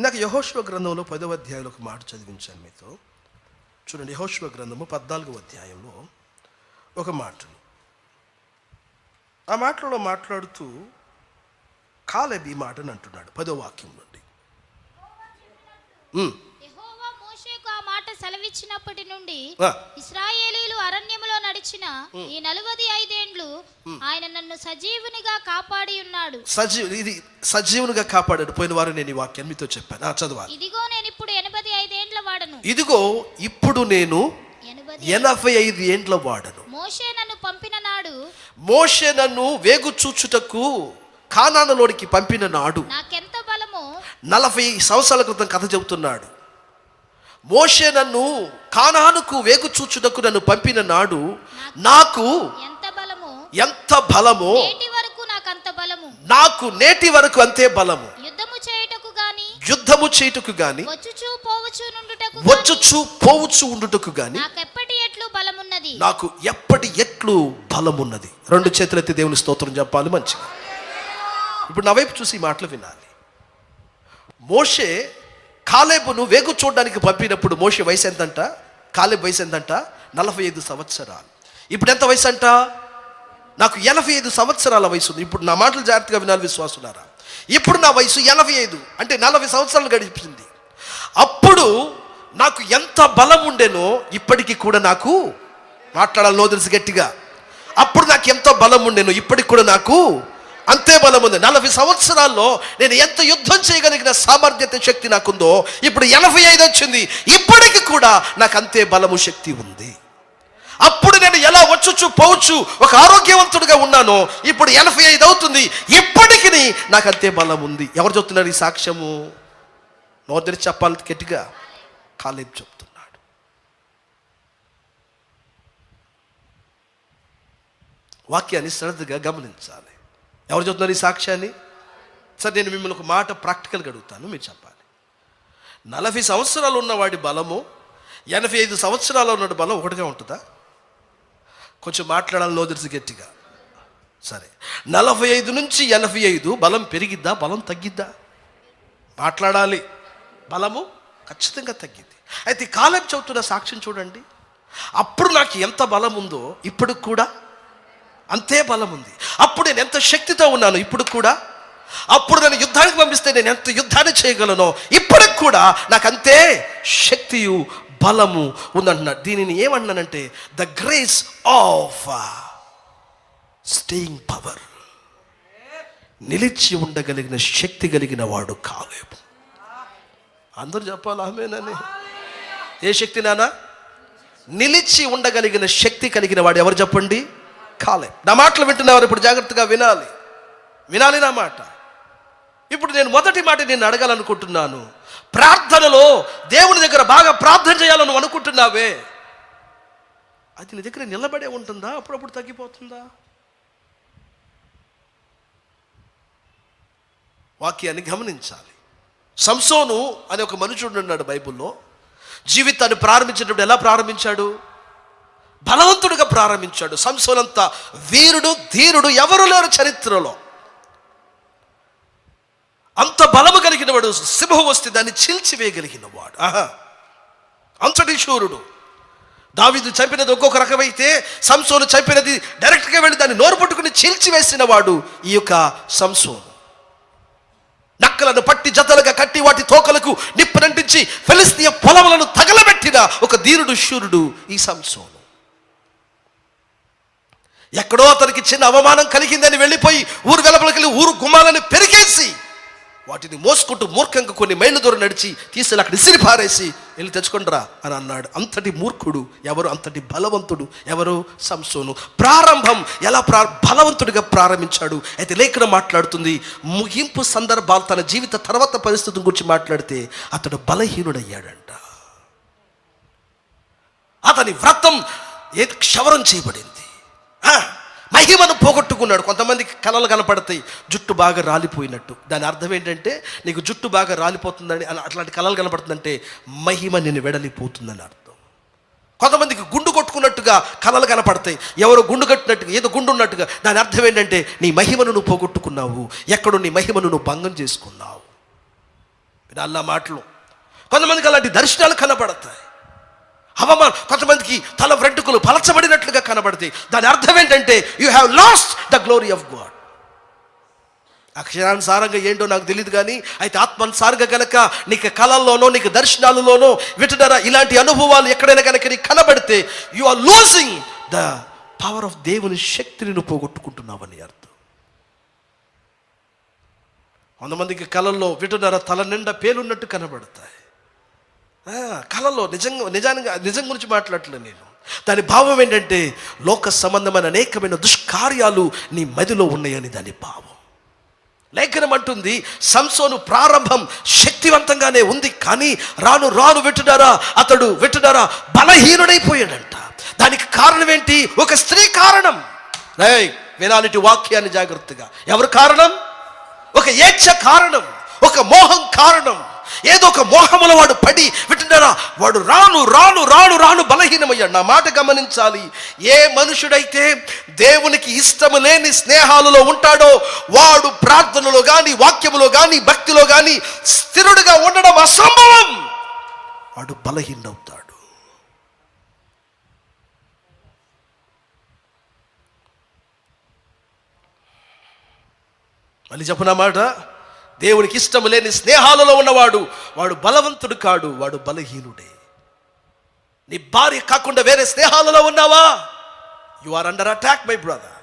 ఇందాక యహోశ్వ గ్రంథంలో పదవ అధ్యాయంలో ఒక మాట చదివించాను మీతో. చూడండి యహోశ్వ గ్రంథము పద్నాలుగవ అధ్యాయంలో ఒక మాట ఆ మాటలో మాట్లాడుతూ కాలబీ మాటని అంటున్నాడు పదో వాక్యం నుండి. సెలవిచ్చినప్పటి నుండి ఇస్రాయేలీలు అరణ్యములో నడిచిన ఈ నలువది ఐదేండ్లు ఆయన నన్ను సజీవునిగా కాపాడి ఉన్నాడు. సజీవ ఇది సజీవునిగా కాపాడాడు. పోయిన వారు నేను ఈ వాక్యాన్ని మీతో చెప్పాను. చదవాలి ఇదిగో నేను ఇప్పుడు ఎనభై ఐదేండ్ల వాడను. ఇదిగో ఇప్పుడు నేను ఎనభై ఎనభై ఐదు ఏండ్ల వాడను. మోషే నన్ను పంపిన నాడు మోషే నన్ను వేగు చూచుటకు కానానలోనికి పంపిన నాడు నాకెంత బలము నలభై సంవత్సరాల క్రితం కథ చెబుతున్నాడు. మోషే నన్ను కానానుకు వేగు చూచుటకు నన్ను పంపిన నాడు నాకు ఎంత బలము? ఎంత బలమో? నేటి వరకు నాకంత బలము. నాకు నేటి వరకు అంతే బలము. యుద్ధము చేయుటకు గాని యుద్ధము చేయుటకు గాని వచ్చుచూ పోవచ్చు ఉండుటకు గాని నాకెప్పటి ఎట్లు బలమున్నది? నాకు ఎప్పటి ఎట్లు బలమున్నది? రెండు చేతులెత్తి దేవుని స్తోత్రం చెప్పాలి మంచిగా. ఇప్పుడు నా వైపు చూసి ఈ మాటలు వినాలి. మోషే కాలేబును వేగు చూడడానికి పంపినప్పుడు మోషే వయసు ఎంతంట? కాలేబు వయసు ఎంతంట? నలభై ఐదు సంవత్సరాలు. ఇప్పుడు ఎంత వయసు అంట? నాకు ఎనభై ఐదు సంవత్సరాల వయసు ఉంది. ఇప్పుడు నా మాటలు జాగ్రత్తగా వినాలి విశ్వాసులారా. ఇప్పుడు నా వయసు ఎనభై ఐదు. అంటే నలభై సంవత్సరాలు గడిపింది అప్పుడు నాకు ఎంత బలం ఉండేనో ఇప్పటికీ కూడా నాకు మాట్లాడాలి నో గట్టిగా. అప్పుడు నాకు ఎంత బలం ఉండేనో ఇప్పటికి కూడా నాకు అంతే బలం ఉంది నలభై సంవత్సరాల్లో నేను ఎంత యుద్ధం చేయగలిగిన సామర్థ్యత శక్తి నాకుందో ఇప్పుడు ఎనభై ఐదు వచ్చింది. ఇప్పటికి కూడా నాకు అంతే బలము శక్తి ఉంది. అప్పుడు నేను ఎలా వచ్చుచు పోవచ్చు ఒక ఆరోగ్యవంతుడిగా ఉన్నాను ఇప్పుడు ఎనభై ఐదు అవుతుంది. ఇప్పటికి నాకు అంతే బలం ఉంది. ఎవరు చెప్తున్నారు ఈ సాక్ష్యము? నోదరి చెప్పాలి గట్టిగా. కాలేబ్ చెప్తున్నాడు. వాక్యాన్ని శ్రద్ధగా గమనించాలి. ఎవరు చెప్తున్నారు ఈ సాక్ష్యాన్ని సరే నేను మిమ్మల్ని ఒక మాట ప్రాక్టికల్గా అడుగుతాను మీరు చెప్పాలి. నలభై సంవత్సరాలు ఉన్నవాడి బలము ఎనభై ఐదు సంవత్సరాలు ఉన్న బలం ఒకటిగా ఉంటుందా? కొంచెం మాట్లాడాలి లోదిరిసి గట్టిగా. సరే. నలభై ఐదు నుంచి ఎనభై ఐదు బలం పెరిగిద్దా? బలం తగ్గిద్దా? మాట్లాడాలి. బలము ఖచ్చితంగా తగ్గింది అయితే కాలం చదువుతున్న సాక్ష్యం చూడండి. అప్పుడు నాకు ఎంత బలం ఉందో ఇప్పుడు కూడా అంతే బలం ఉంది. అప్పుడు నేను ఎంత శక్తితో ఉన్నాను ఇప్పుడు కూడా అప్పుడు నన్ను యుద్ధానికి పంపిస్తే నేను ఎంత యుద్ధాన్ని చేయగలను ఇప్పటికి కూడా నాకు అంతే శక్తియు బలము ఉందంటున్నా దీనిని ఏమన్నానంటే the grace of staying power. నిలిచి ఉండగలిగిన శక్తి కలిగిన వాడు కాలేము అందరూ చెప్పాలి ఆమెనని ఏ శక్తి నానా? నిలిచి ఉండగలిగిన శక్తి కలిగిన వాడు ఎవరు చెప్పండి? కాలే. నా మాటలు వింటున్నవారు ఇప్పుడు జాగ్రత్తగా వినాలి. వినాలి నా మాట. ఇప్పుడు నేను మొదటి మాట నేను అడగాలనుకుంటున్నాను. ప్రార్థనలో దేవుని దగ్గర బాగా ప్రార్థన చేయాలని అనుకుంటున్నావే. అది నీ దగ్గర నిలబడే ఉంటుందా? అప్పుడప్పుడు తగ్గిపోతుందా? వాక్యాన్ని గమనించాలి. సంసోను అనే ఒక మనుషుడు ఉన్నాడు బైబిల్లో. జీవితాన్ని ప్రారంభించినప్పుడు ఎలా ప్రారంభించాడు? బలవంతుడిగా ప్రారంభించాడు. సంసోనంత వీరుడు ధీరుడు ఎవరు లేరు చరిత్రలో. అంత బలము కలిగిన వాడు సింహం వస్తే దాన్ని చీల్చివేయగలిగిన వాడు ఆహా. అంతటి శూరుడు. దావిదు చంపినది ఒక్కొక్క రకమైతే సంసోను చంపినది డైరెక్ట్గా వెళ్ళి దాన్ని నోరు పట్టుకుని చీల్చివేసిన వాడు ఈ యొక్క సంసోను. నక్కలను పట్టి జతలుగా కట్టి వాటి తోకలకు నిప్పునంటించి ఫిలిస్తీయ పొలములను తగలబెట్టిన ఒక ధీరుడు శూరుడు ఈ సంసోను. ఎక్కడో అతనికి చిన్న అవమానం కలిగిందని వెళ్ళిపోయి ఊరు వెలపలకెళ్ళి ఊరు గుమ్మాలని పెరిగేసి వాటిని మోసుకుంటూ మూర్ఖంగా కొన్ని మైళ్ళ దూరం నడిచి తీసుకెళ్ళి అక్కడ ఇసిరి పారేసి వెళ్ళి తెచ్చుకుంటారా అని అన్నాడు. అంతటి మూర్ఖుడు ఎవరు? అంతటి బలవంతుడు ఎవరు? సంసోను. ప్రారంభం ఎలా ప్రా బలవంతుడిగా ప్రారంభించాడు? అయితే లేఖన మాట్లాడుతుంది. ముగింపు సందర్భాలు తన జీవిత తర్వాత పరిస్థితుల గురించి మాట్లాడితే అతడు బలహీనుడయ్యాడంట. అతని వ్రతం ఏ క్షవరం చేయబడింది. ఆ, మహిమను పోగొట్టుకున్నాడు. కొంతమందికి కళలు కనపడతాయి జుట్టు బాగా రాలిపోయినట్టు. దాని అర్థం ఏంటంటే నీకు జుట్టు బాగా రాలిపోతుందని అలా- అట్లాంటి కళలు కనపడుతుందంటే మహిమ నేను వెడలిపోతుందని అర్థం. కొంతమందికి గుండు కొట్టుకున్నట్టుగా కళలు కనపడతాయి. ఎవరో గుండు కట్టినట్టుగా ఏదో గుండు ఉన్నట్టుగా. దాని అర్థం ఏంటంటే నీ మహిమను నువ్వు పోగొట్టుకున్నావు. ఎక్కడో నీ మహిమను నువ్వు భంగం చేసుకున్నావు. అల్లా మాటలు? కొంతమందికి అలాంటి దర్శనాలు కనపడతాయి. అవమానం కొంతమందికి తల వెంట్రుకలు పలచబడినట్లుగా కనబడతాయి దాని అర్థం ఏంటంటే you have lost the glory of God అక్షరానుసారంగా ఏంటో నాకు తెలియదు కానీ అయితే ఆత్మానుసారంగా కనుక నీకు కళల్లోనో నీకు దర్శనాలలోనో విటడరా ఇలాంటి అనుభవాలు ఎక్కడైనా కనుక నీకు కనబడితే you are losing the power of దేవుని శక్తిని నువ్వు పోగొట్టుకుంటున్నావని అర్థం. కొంతమందికి కళల్లో విటునర తల నిండా పేలున్నట్టు కనబడతాయి. కళలో నిజంగా నిజానికి నిజం గురించి మాట్లాడలేదు నేను. దాని భావం ఏంటంటే లోక సంబంధమైన అనేకమైన దుష్కార్యాలు నీ మదిలో ఉన్నాయని దాని భావం. లేఖనం అంటుంది సంసోను ప్రారంభం శక్తివంతంగానే ఉంది కానీ రాను రాను వెట్టుడారా అతడు వెట్టుడారా బలహీనుడైపోయాడంట. దానికి కారణం ఏంటి? ఒక స్త్రీ కారణం. రేయ్ వినాలిటి వాక్యాన్ని జాగ్రత్తగా. ఎవరు కారణం? ఒక ఏచ్ఛ కారణం. ఒక మోహం కారణం. ఏదో ఒక మోహముల వాడు పడి వింటున్నారా? వాడు రాను రాను రాను రాను బలహీనమయ్యాడు. నా మాట గమనించాలి. ఏ మనుషుడైతే దేవునికి ఇష్టము లేని స్నేహాలలో ఉంటాడో వాడు ప్రార్థనలో కానీ వాక్యములో కానీ భక్తిలో కానీ స్థిరుడుగా ఉండడం అసంభవం. వాడు బలహీనవుతాడు మళ్ళీ చెప్పనా మాట. దేవునికి ఇష్టం లేని స్నేహాలలో ఉన్నవాడు వాడు బలవంతుడు కాడు వాడు బలహీనుడే. నీ భార్య కాకుండా వేరే స్నేహాలలో ఉన్నావా? You are under attack my brother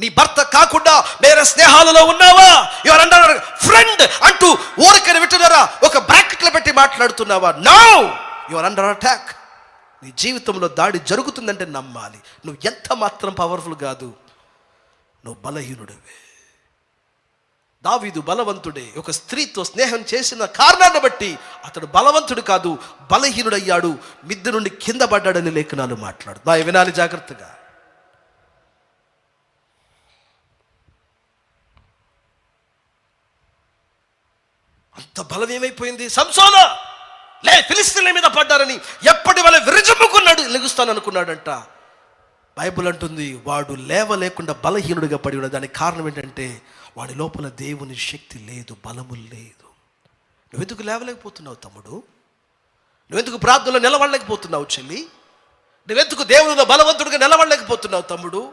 నీ భర్త కాకుండా వేరే స్నేహాలలో ఉన్నావా? యు ఆర్ అండర్ ఫ్రెండ్ అంటూ ఊరికని వింటున్నారా? ఒక బ్రాకెట్లో పెట్టి మాట్లాడుతున్నావా? No you are under attack నీ జీవితంలో దాడి జరుగుతుందంటే నమ్మాలి. నువ్వు ఎంత మాత్రం పవర్ఫుల్ కాదు. నువ్వు బలహీనుడివే. దావీదు బలవంతుడే. ఒక స్త్రీతో స్నేహం చేసిన కారణాన్ని బట్టి అతడు బలవంతుడు కాదు బలహీనుడయ్యాడు. మిద్దె నుండి కింద పడ్డాడని లేఖనాలు మాట్లాడు నా వినాలి జాగ్రత్తగా. అంత బలం ఏమైపోయింది? సంసోన! లే ఫిలిస్తీన్ల మీద పడ్డారని ఎప్పటి వల్ల విరజమ్ముకున్నాడు? లెగుస్తాను అనుకున్నాడంట బైబుల్ అంటుంది వాడు లేవ లేకుండా బలహీనుడిగా పడి ఉన్నాడు దానికి కారణం ఏంటంటే వాడి లోపల దేవుని శక్తి లేదు బలము లేదు. నువ్వెందుకు లేవలేకపోతున్నావు తమ్ముడు? నువ్వెందుకు ప్రార్థనలో నిలబడలేకపోతున్నావు చెల్లి? నువ్వెందుకు దేవునిలో బలవంతుడిగా నిలబడలేకపోతున్నావు తమ్ముడు?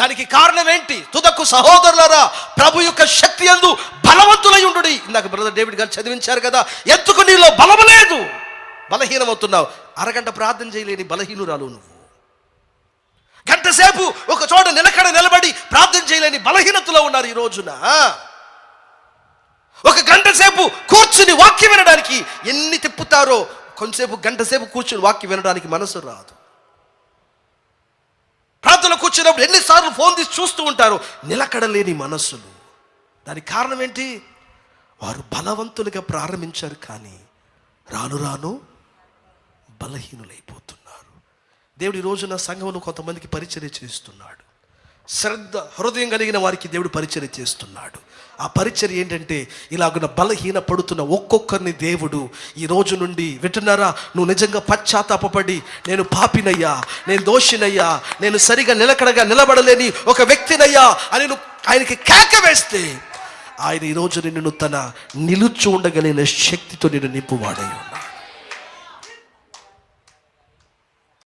దానికి కారణం ఏంటి? తుదకు సహోదరులరా ప్రభు యొక్క శక్తి ఎందు బలవంతులై ఉండు ఇందాక బ్రదర్ డేవిడ్ గారు చదివించారు కదా ఎందుకు నీలో బలము లేదు? బలహీనమవుతున్నావు. అరగంట ప్రార్థన చేయలేని బలహీనురాలు నువ్వు. గంటసేపు ఒక చోట నిలకడ నిలబడి ప్రార్థన చేయలేని బలహీనతలో ఉన్నారు ఈ రోజున? ఒక గంట సేపు కూర్చుని వాక్యం వినడానికి ఎన్ని తిప్పుతారో కొంతసేపు గంట సేపు కూర్చుని వాక్యం వినడానికి మనసు రాదు. ప్రార్థనలో కూర్చున్నప్పుడు ఎన్నిసార్లు ఫోన్ తీసి చూస్తూ ఉంటారు నిలకడలేని మనస్సులు దానికి కారణం ఏంటి? వారు బలవంతులుగా ప్రారంభించారు కానీ రాను రాను బలహీనులైపోతారు. దేవుడు ఈ రోజున సంఘంలో కొంతమందికి పరిచర్య చేస్తున్నాడు. శ్రద్ధ హృదయం కలిగిన వారికి దేవుడు పరిచర్య చేస్తున్నాడు. ఆ పరిచర్య ఏంటంటే ఇలాగున బలహీన పడుతున్న ఒక్కొక్కరిని దేవుడు ఈ రోజు నుండి వింటున్నారా? నువ్వు నిజంగా పశ్చాత్తాపడి నేను పాపినయ్యా నేను దోషినయ్యా నేను సరిగా నిలకడగా నిలబడలేని ఒక వ్యక్తినయ్యా అని నువ్వు ఆయనకి కేక వేస్తే ఆయన ఈరోజు నిన్ను తన నిలుచు ఉండగలిగిన శక్తితో నిన్ను నింపువాడై